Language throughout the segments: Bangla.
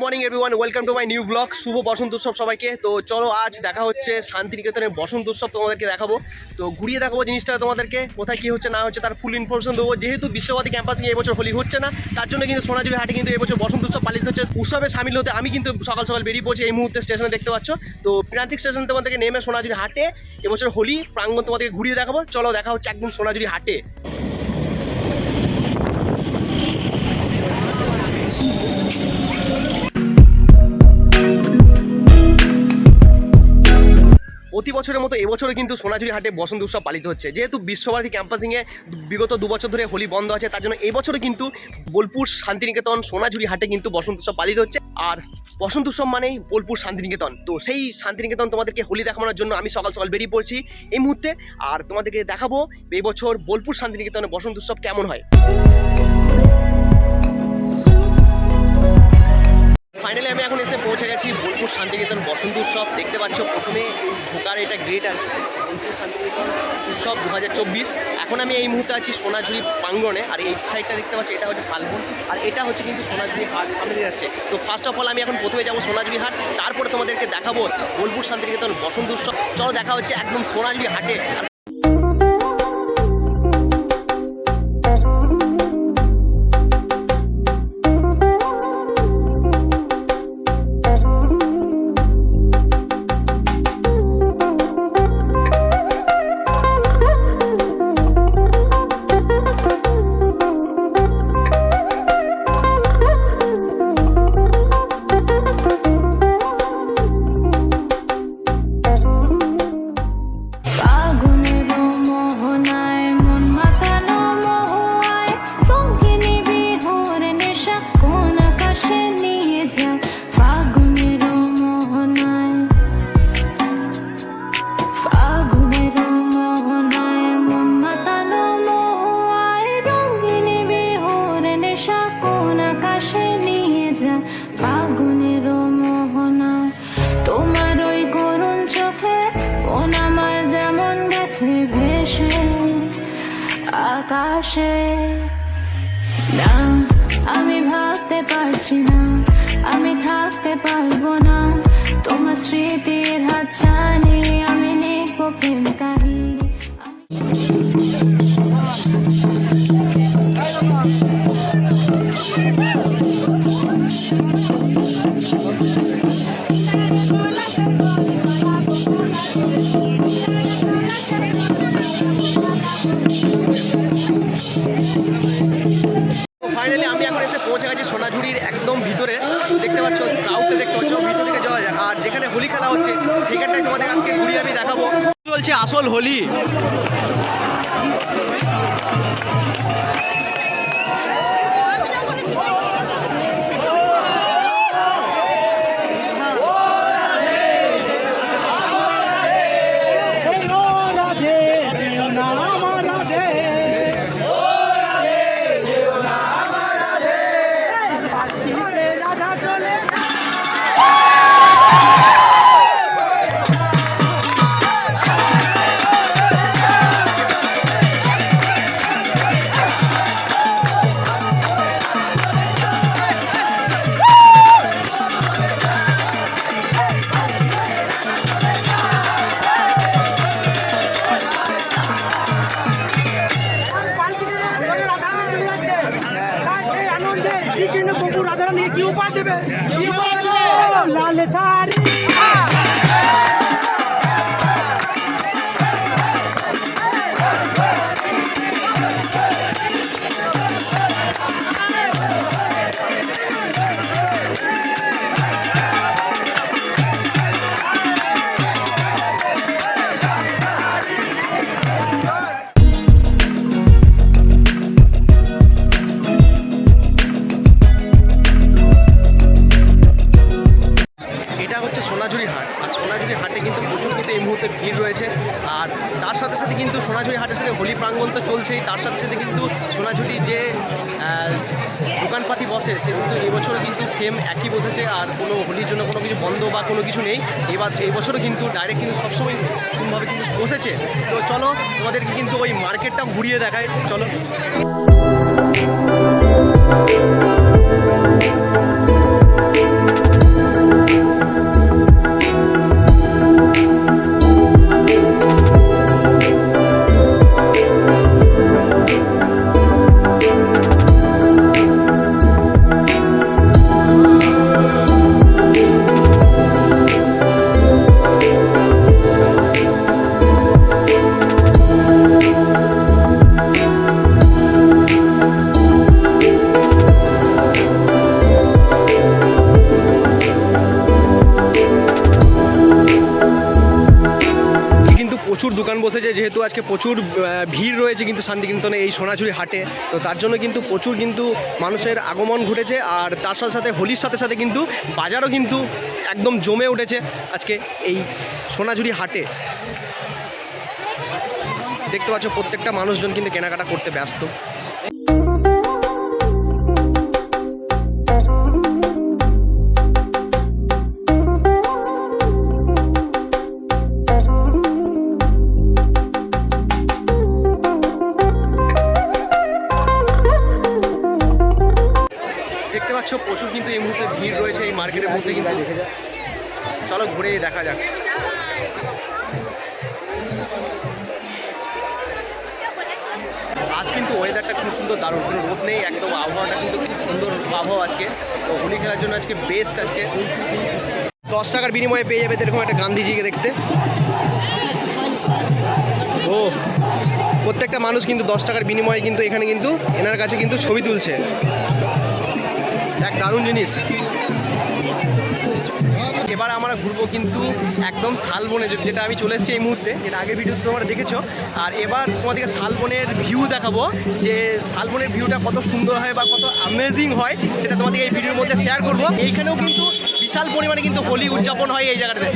Morning everyone welcome to my new blog শুভ বসন্ত উৎসব সবাইকে। তো চলো, আজ দেখা হচ্ছে শান্তিনিকেতনের বসন্ত উৎসব তোমাদেরকে দেখাবো। তো ঘুরিয়ে দেখাবো জিনিসটা তোমাদেরকে, কোথায় কী হচ্ছে, না হচ্ছে, তার ফুল ইনফরমেশন দেবো। যেহেতু বিশ্ববাদী ক্যাম্পাসিং এবছর হোলি হচ্ছে না, তার জন্য কিন্তু সোনাঝুরি হাটে কিন্তু এবছর বসন্ত উৎসব পালিত হচ্ছে। উৎসবে সামিল হতে আমি কিন্তু সকাল সকাল বেরিয়ে পড়ছি, এই মুহূর্তে স্টেশনে দেখতে পাচ্ছ। তো প্রান্তিক স্টেশন তোমাদেরকে নেমে সোনাঝুরি হাটে এবছর হোলি প্রাঙ্গণ তোমাদেরকে ঘুরিয়ে দেখাবো। চলো, দেখা হচ্ছে একদম সোনাঝুরি হাটে। প্রতি বছরের মতো এবছরও কিন্তু সোনাঝুরি হাটে বসন্ত উৎসব পালিত হচ্ছে। যেহেতু বিশ্বভারতী ক্যাম্পাসিংয়ে বিগত দু বছর ধরে হোলি বন্ধ আছে, তার জন্য এবছরও কিন্তু বোলপুর শান্তিনিকেতন সোনাঝুরি হাটে কিন্তু বসন্ত উৎসব পালিত হচ্ছে। আর বসন্ত উৎসব মানেই বোলপুর শান্তিনিকেতন। তো সেই শান্তিনিকেতন তোমাদেরকে হোলি দেখানোর জন্য আমি সকাল সকাল বেরিয়ে পড়ছি এই মুহূর্তে। আর তোমাদেরকে দেখাবো এই বছর বোলপুর শান্তিনিকেতনে বসন্ত উৎসব কেমন হয়। ফাইনালি আমি এখন এসে পৌঁছে গেছি বোলপুর শান্তিনিকেতন বসন্ত উৎসব। দেখতে পাচ্ছ প্রথমে ঢোকার এটা গ্রেট আর বোলপুর শান্তিনিকেতন উৎসব দু হাজার চব্বিশ। এখন আমি এই মুহূর্তে আছি সোনাঝুরি প্রাঙ্গণে, আর এই সাইডটা দেখতে পাচ্ছি, এটা হচ্ছে শালবন। আর এটা হচ্ছে কিন্তু সোনাঝুরি হাট, সামনে দিয়ে যাচ্ছে। তো ফার্স্ট অফ অল আমি এখন প্রথমে যাব সোনাঝুরি হাট, তারপরে তোমাদেরকে দেখাবো বোলপুর শান্তিনিকেতন বসন্ত উৎসব। চলো, দেখা হচ্ছে একদম সোনাঝুরি হাটে। আর না, আমি ভাবতে পারছি না, আমি থাকতে পারব না। তোমার স্মৃতির হাত ছানি আমি নিব প্রেম কাহিনী আসল হোলি। রাধারানী কি উপহার দেবে সাথে সাথে কিন্তু সোনাঝুরি হাটের সাথে হোলি প্রাঙ্গণ তো চলছেই, তার সাথে সাথে কিন্তু সোনাঝুরি যে দোকানপাতি বসে, সে কিন্তু এবছরও কিন্তু সেম একই বসেছে, আর কোনো হোলির জন্য কোনো কিছু বন্ধ বা কোনো কিছু নেই। এবার এই বছরও কিন্তু ডাইরেক্ট কিন্তু সবসময় সুন্দরভাবে কিন্তু বসেছে। তো চলো, তোমাদেরকে কিন্তু ওই মার্কেটটা ঘুরিয়ে দেখায় চলো। আজকে প্রচুর ভিড় রয়েছে কিন্তু শান্তিনিকেতনে এই সোনাঝুরি হাটে। তো তার জন্য কিন্তু প্রচুর কিন্তু মানুষের আগমন ঘটেছে আর তার সাথে সাথে হোলির সাথে সাথে কিন্তু বাজারও কিন্তু একদম জমে উঠেছে আজকে এই সোনাঝুরি হাটে। দেখতে পাচ্ছ প্রত্যেকটা মানুষজন কিন্তু কেনাকাটা করতে ব্যস্ত। পাচ্ছ প্রচুর কিন্তু এই মুহূর্তে ভিড় রয়েছে এই মার্কেটের মধ্যে কিন্তু। চলো ঘুরে দেখা যাক। আজ কিন্তু ওয়েদারটা খুব সুন্দর, দারুণ। কোনো রোদ নেই, একদম আবহাওয়াটা কিন্তু খুব সুন্দর আবহাওয়া আজকে। তো হোলি খেলার জন্য আজকে বেস্ট আজকে। দশ টাকার বিনিময়ে পেয়ে যাবে এরকম একটা গান্ধীজিকে দেখতে। ও, প্রত্যেকটা মানুষ কিন্তু দশ টাকার বিনিময়ে কিন্তু এখানে কিন্তু এনার কাছে কিন্তু ছবি তুলছে। এক দারুণ জিনিস। এবার আমরা ঘুরবো কিন্তু একদম শালবনে যেটা আমি চলে এসেছি এই মুহূর্তে, যেটা আগে ভিডিও তোমরা দেখেছ। আর এবার তোমাদেরকে শালবনের ভিউ দেখাবো, যে শালবনের ভিউটা কত সুন্দর হয় বা কত অ্যামেজিং হয়, সেটা তোমাদেরকে এই ভিডিওর মধ্যে শেয়ার করব। এইখানেও কিন্তু বিশাল পরিমাণে কিন্তু হোলি উদযাপন হয় এই জায়গাটাতে।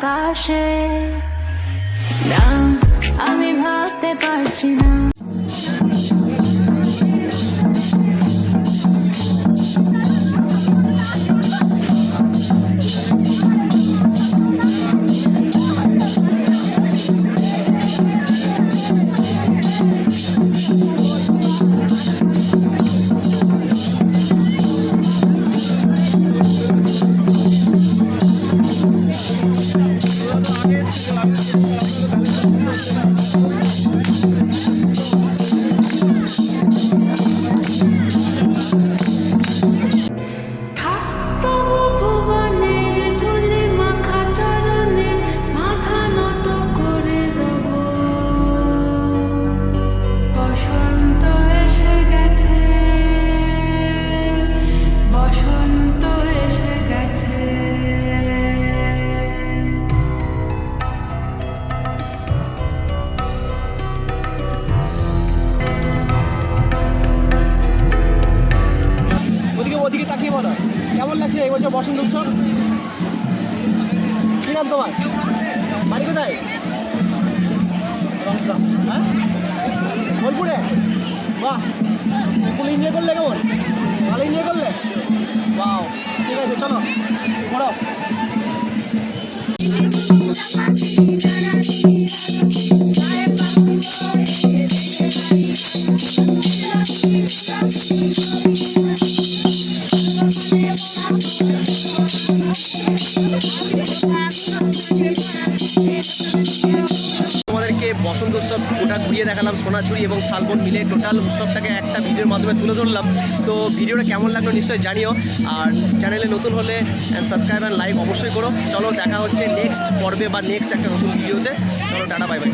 আকাশে। না আমি ভাবতে পারছি না। বোলপুরে? বাহ ফুল এনজয় করলে কেমন? ভালো এনজয় করলে? বাহ, ঠিক আছে, চলো, পড়ো। Thank you. বসন্ত উৎসব গোটা ঘুরিয়ে দেখালাম সোনাচুরি এবং শালবন মিলে টোটাল উৎসবটাকে একটা ভিডিওর মাধ্যমে তুলে ধরলাম। তো ভিডিওটা কেমন লাগল নিশ্চয়ই জানিও। আর চ্যানেলে নতুন হলে সাবস্ক্রাইব অ্যান্ড লাইক অবশ্যই করো। চলো দেখা হচ্ছে নেক্সট পর্বে বা নেক্সট একটা নতুন ভিডিওতে চলো, টাটা বাই বাই